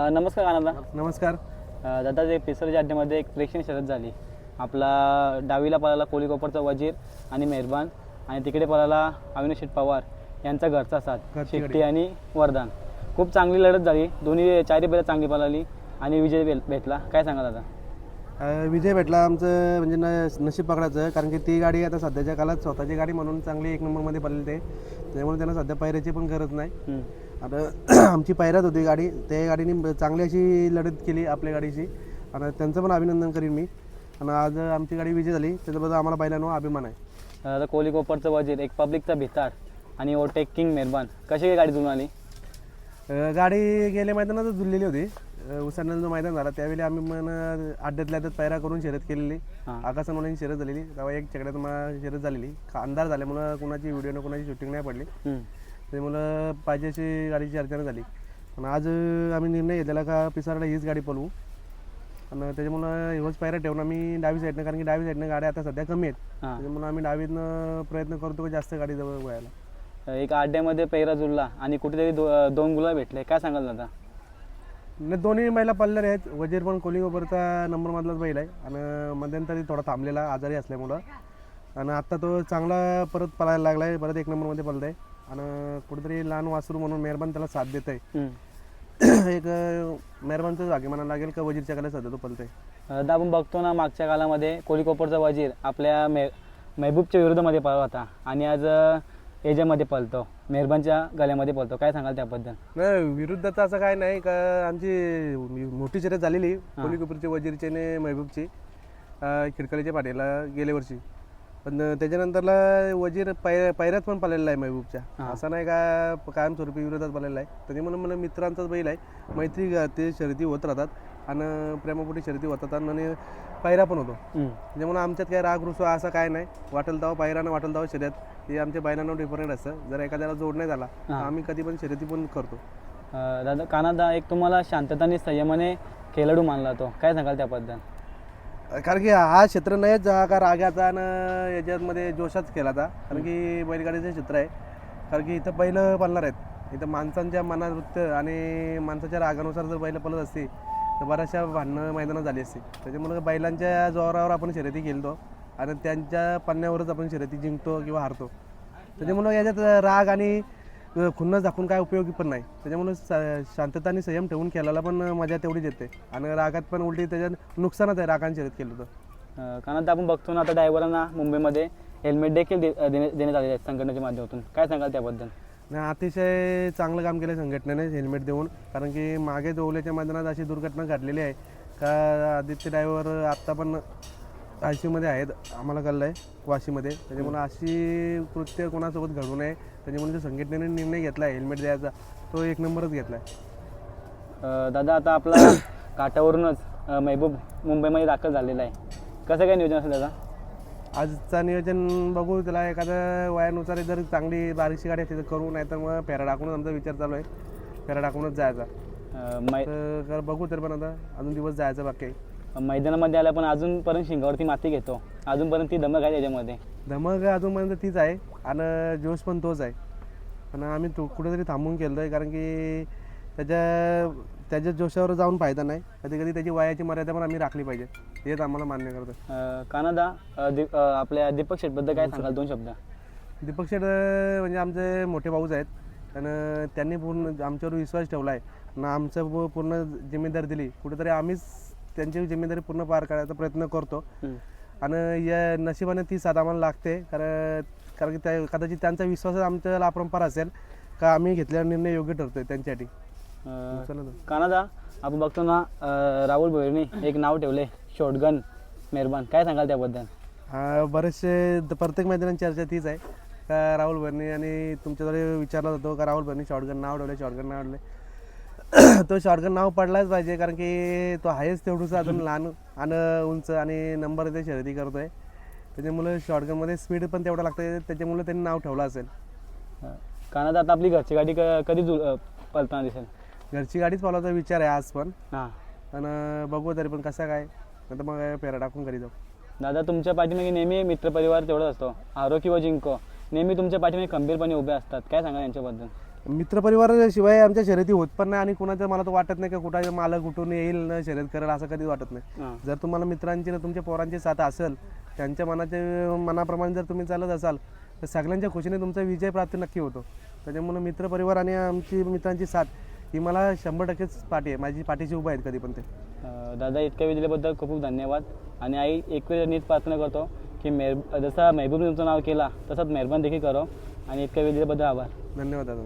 अ, नमस्कार आनंदा. नमस्कार. अ, दादा जे पिसरच्या अड्ड्यामध्ये एक प्रेक्षणीय शर्यत झाली. आपला डावीला पळाला कोळीकोपरचा वजीर आणि मेहरबान आणि तिकडे पळाला अविनाश शेठ पवार यांचा घरचा साथ घरची शेट्टी. आणि वरदान. खूप चांगली लढत झाली. दोन्ही चारही बैल चांगली पळाली आणि विजय भेट- भेटला. काय सांगा दादा? अ, विजय भेटला आमचं म्हणजे न नशीब पकडायचं. कारण की ती गाडी आता सध्याच्या काळात स्वतःची गाडी म्हणून चांगली एक नंबरमध्ये पडलेली ते. त्यामुळे त्यांना सध्या पायऱ्याची पण गरज नाही. हम्म. आता आमची पायऱ्यात होती गाडी. त्या गाडीने चांगली अशी लढत केली आपल्या गाडीची. आणि त्यांचं पण अभिनंदन करीन मी. आणि आज आमची गाडी विजय झाली. त्याच्याबद्दल आम्हाला बैलांवर अभिमान आहे. दादा कोळीकोपरचं वजीर एक पब्लिकचा भिताड आणि ओटेक किंग मेहरबान. कशी काय गाडी जुळून आली गाडी गेल्या मैदानातच जुळलेली होती. उसाण्याचं जो मैदान झाला त्यावेळी आम्ही मन अड्ड्यातल्या अड्ड्यात पायरा करून शर्यत केलेली. हां. आकाश म्हणून शर्यत झालेली. तेव्हा एक चकड्यात मला शर्यत झालेली. अंधार झाल्यामुळं कुणाची व्हिडिओ न कुणाची शूटिंग नाही पडली. त्यामुळं पाहिजे अशी गाडीची अर्चना झाली. आणि आज आम्ही निर्णय घेतलेला का पिसारला हीच गाडी पळवू. आणि त्याच्यामुळं एवढंच पायरा ठेवून आम्ही डावी साईडनं कारण की डावी साईडनं गाड्या आता सध्या कमी आहेत. त्याच्यामुळं आम्ही डावीतनं प्रयत्न करतो की जास्त गाडी जवळ व्हायला एक अड्ड्यामध्ये पैरा जुळला आणि कुठेतरी दो दोन गुलाब भेटले. काय सांगाल दादा? नाही दोन्ही बैला पडलेले आहेत. वजीर पण कोलिंगोपरचा नंबर मधलाच बैल आहे. आणि मध्यंतरी थोडा थांबलेला आजारी असल्यामुळं. आणि आत्ता तो चांगला परत पळायला लागला आहे परत एक नंबरमध्ये पळत आहे आणि कुठेतरी लहान वासरू म्हणून मेहरबान त्याला साथ देत आहे. एक मेहरबानचं जागे म्हणायला लागेल का वजीरच्या कडे सध्या तो आहे दादा आपण बघतो ना मागच्या काळामध्ये कोळीकोपरचा वजीर आपल्या मे महबूबच्या विरोधामध्ये पळला होता. आणि आज याच्यामध्ये पळतो. मेहरबानच्या गळ्यामध्ये पळतो. काय सांगाल त्याबद्दल? नाही विरुद्धचं असं काय नाही. का आमची मोठी शर्यत झालेली कोलिंगोपरची वजीरची आणि महबूबची खिडकलीच्या पाटीला गेल्या वर्षी. पण त्याच्यानंतरला वजीर पाय पायऱ्यात पण पळलेला आहे महबूबच्या. असं नाही का कायमस्वरूपी विरोधात पळलेला आहे. त्याच्यामुळे मला मित्रांचाच बैल आहे. मैत्री ते शर्यती होत राहतात. आणि प्रेमापोटी शर्यती होतात आणि पायरा पण होतो. त्याच्यामुळे आमच्यात काय राग रुसवा असं काय नाही. वाटेल तेव्हा पायरानं वाटेल तेव्हा शर्यत. हे आमच्या बैलांना डिफरंट असतं. जर एखाद्याला जोड नाही झाला तर. आम्ही कधी पण शर्यती पण करतो. दादा कानादा एक तुम्हाला शांतता आणि संयमाने खेळाडू मानला तो. काय सांगाल त्याबद्दल? कारण की हा क्षेत्र नाहीच हा का रागाचा आणि याच्यामध्ये जोशाच केलाचा कारण की बैलगाडीचं क्षेत्र आहे. कारण की इथं बैल पळणार आहेत. इथं माणसांच्या मनावृत्त आणि माणसाच्या रागानुसार जर बैल पळत असते तर बऱ्याचशा भांडणं मैदानात झाली असते त्याच्यामुळे बैलांच्या जोरावर आपण शर्यती खेळतो आणि त्यांच्या पन्न्यावरच आपण शर्यती जिंकतो किंवा हारतो. त्याच्यामुळं याच्यात राग आणि खुन्नस दाखवून काय उपयोगी पण नाही. त्याच्यामुळे शांतता आणि संयम ठेवून खेळायला पण मजा तेवढीच येते. आणि रागात पण उलटी त्याच्यात नुकसानच आहे रागाने शर्यत केलं तर. अ, कानादा आपण बघतो ना आता ड्रायव्हरांना मुंबईमध्ये हेल्मेट देखील दे- देणे- देण्यात आलेले आहेत संघटनेच्या माध्यमातून. काय सांगाल त्याबद्दल? आणि अतिशय चांगलं काम केलं संघटनेने हेल्मेट देऊन. कारण की मागे ओल्याच्या मैदानात अशी दुर्घटना घडलेली आहे. का आदित्य ड्रायव्हर आत्ता पण मध्ये आहेत. आम्हाला कळलं आहे वाशीमध्ये. त्याच्यामुळे अशी कृत्य कोणासोबत घडू नये. त्याच्यामुळे जो संघटनेने निर्णय घेतला आहे हेल्मेट द्यायचा तो एक नंबरच घेतला आहे दादा आता आपला काठावरूनच महबूब मुंबईमध्ये दाखल झालेला आहे. कसं काय नियोजन असेल दादा? आजचा नियोजन बघू त्याला एखाद्या वयानुसार जर चांगली बारीकशी गाडी असली तर करू नाही तर मग फेरा टाकूनच आमचा विचार चालू आहे. फेरा टाकूनच जायचा. तर बघू तरी पण आता अजून दिवस जायचं बाकी मैदानामध्ये आल्या पण अजूनपर्यंत शिंगावरती माती घेतो. अजूनपर्यंत ती धमक आहे त्याच्यामध्ये. धमक अजूनपर्यंत तीच आहे. आणि जोश पण तोच आहे. आणि आम्ही तो कुठेतरी थांबून केलं आहे कारण की त्याच्या त्याच्या जोशावर जाऊन फायदा नाही. कधी कधी त्याची वयाची मर्यादा पण आम्ही राखली पाहिजे. हेच आम्हाला मान्य करतं कानादा आपल्या दीपक शेटबद्दल काय सांगाल? दोन शब्द. दीपक शेठ म्हणजे आमचे मोठे भाऊच आहेत. आणि त्यांनी पूर्ण आमच्यावर विश्वास ठेवला आहे आणि आमचं पूर्ण जिम्मेदारी दिली. कुठेतरी आम्हीच त्यांची जिम्मेदारी पूर्ण पार करायचा प्रयत्न करतो. आणि या नशिबाने ती साथ आम्हाला लागते. कारण कारण की त्या कदाचित त्यांचा विश्वास आमच्याला अपरंपार असेल का आम्ही घेतलेला निर्णय योग्य ठरतोय त्यांच्यासाठी. कानादा आपण बघतो ना राहुल भोईरनी एक नाव ठेवले शॉटगन मेहरबान. काय सांगाल त्याबद्दल? बरेचसे प्रत्येक मैदानात चर्चा तीच आहे. का राहुल भरणी आणि तुमच्याकडे विचारला जातो का राहुल भरणी शॉर्टगन नाव ठेवले शॉर्टगन नाव ठेवले तो शॉर्टगन नाव पडलाच पाहिजे कारण की तो आहेच तेवढंच अजून लहान आणि उंच आणि नंबर ते शर्यती करतोय. त्याच्यामुळे शॉर्टगनमध्ये स्पीड पण तेवढं लागतं त्याच्यामुळे त्यांनी नाव ठेवलं असेल. कानादा आता आपली घरची गाडी क- कधी जु अ, पळताना दिसेल? घरची गाडीच पावलाचा विचार आहे आज पण. हां. आणि बघू तरी पण कसं काय. नंतर मग फेरा टाकून घरी जाऊ. दादा तुमच्या पाठीमागे नेहमी मित्रपरिवार तेवढाच असतो. हारो किंवा जिंको. नेहमी तुमच्या पाठीमागे खंबीरपणे उभे असतात. काय सांगा यांच्याबद्दल? मित्रपरिवाराशिवाय आमच्या शर्यती होत पण नाही आणि कुणाचं मला तर वाटत नाही का कुठं मालक कुठून येईल ना शर्यत करेल असं कधीच वाटत नाही. जर तुम्हाला मित्रांची ना तुमच्या पोरांची साथ असेल त्यांच्या मनाचे मनाप्रमाणे जर तुम्ही चालत असाल तर सगळ्यांच्या खुशीने तुमचा विजय प्राप्त नक्की होतो. त्याच्यामुळे मित्रपरिवार आणि आमची मित्रांची साथ ही मला शंभर टक्केच पाठी आहे. माझी पाठीशी उभा आहेत कधी पण ते. अं, दादा इतक्या वेळ दिल्याबद्दल खूप खूप धन्यवाद. आणि आई एक वेळ नीट प्रार्थना करतो की मेहर जसा महबूब तुमचं नाव केला तसंच मेहरबान देखील करो. आणि इतक्या वेळ दिल्याबद्दल आभार. धन्यवाद दादा